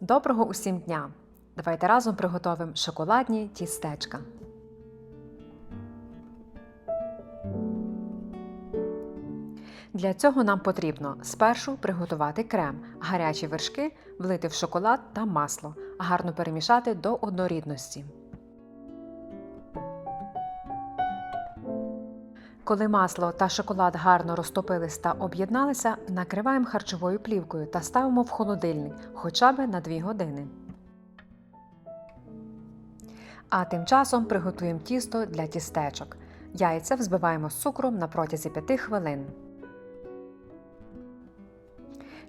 Доброго усім дня! Давайте разом приготуємо шоколадні тістечка. Для цього нам потрібно спершу приготувати крем, гарячі вершки влити в шоколад та масло, гарно перемішати до однорідності. Коли масло та шоколад гарно розтопились та об'єдналися, накриваємо харчовою плівкою та ставимо в холодильник хоча б на 2 години. А тим часом приготуємо тісто для тістечок. Яйця взбиваємо з цукром на протязі 5 хвилин.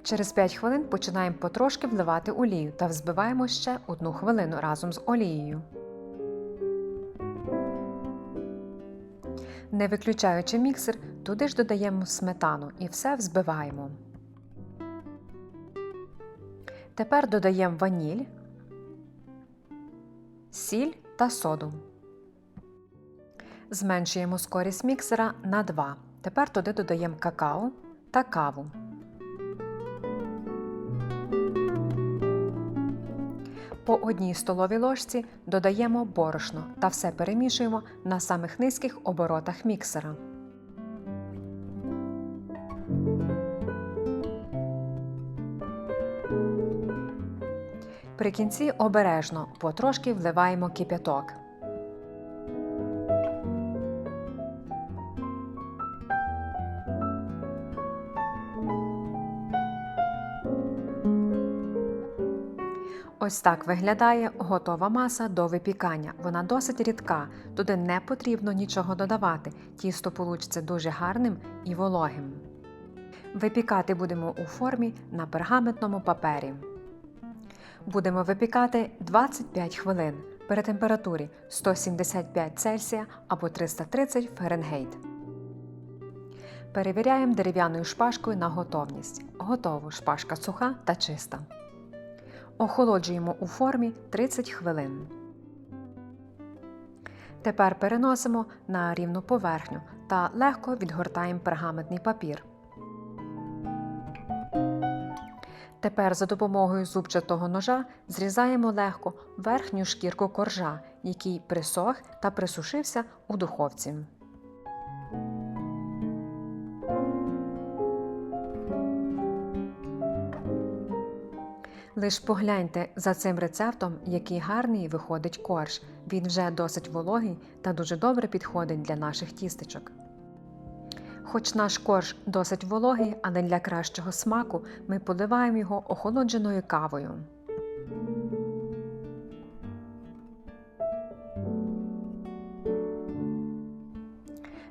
Через 5 хвилин починаємо потрошки вливати олію та взбиваємо ще 1 хвилину разом з олією. Не виключаючи міксер, туди ж додаємо сметану і все взбиваємо. Тепер додаємо ваніль, сіль та соду. Зменшуємо скорість міксера на 2. Тепер туди додаємо какао та каву. По одній столовій ложці додаємо борошно та все перемішуємо на самих низьких оборотах міксера. При кінці обережно потрошки вливаємо кип'яток. Ось так виглядає готова маса до випікання. Вона досить рідка, туди не потрібно нічого додавати. Тісто получиться дуже гарним і вологим. Випікати будемо у формі на пергаментному папері. Будемо випікати 25 хвилин при температурі 175 Цельсія або 330 Фаренгейт. Перевіряємо дерев'яною шпажкою на готовність. Готово шпажка суха та чиста. Охолоджуємо у формі 30 хвилин. Тепер переносимо на рівну поверхню та легко відгортаємо пергаментний папір. Тепер за допомогою зубчатого ножа зрізаємо легко верхню шкірку коржа, який присох та присушився у духовці. Лиш погляньте за цим рецептом, який гарний виходить корж. Він вже досить вологий та дуже добре підходить для наших тістечок. Хоч наш корж досить вологий, але для кращого смаку ми поливаємо його охолодженою кавою.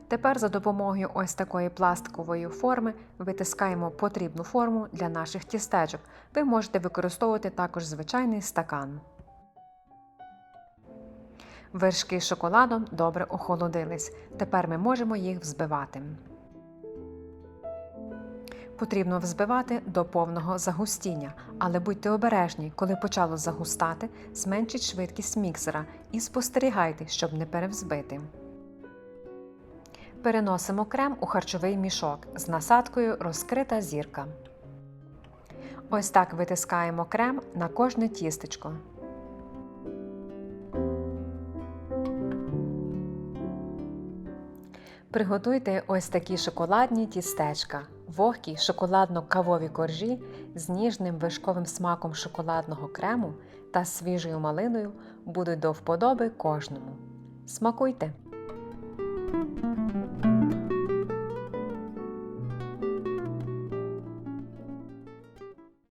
Тепер за допомогою ось такої пластикової форми витискаємо потрібну форму для наших тістечок. Ви можете використовувати також звичайний стакан. Вершки з шоколадом добре охолодились. Тепер ми можемо їх взбивати. Потрібно взбивати до повного загустіння, але будьте обережні, коли почало загустати, зменшіть швидкість міксера і спостерігайте, щоб не перевзбити. Переносимо крем у харчовий мішок з насадкою розкрита зірка. Ось так витискаємо крем на кожне тістечко. Приготуйте ось такі шоколадні тістечка, вогкі шоколадно-кавові коржі з ніжним вишковим смаком шоколадного крему та свіжою малиною будуть до вподоби кожному. Смакуйте! Thank you.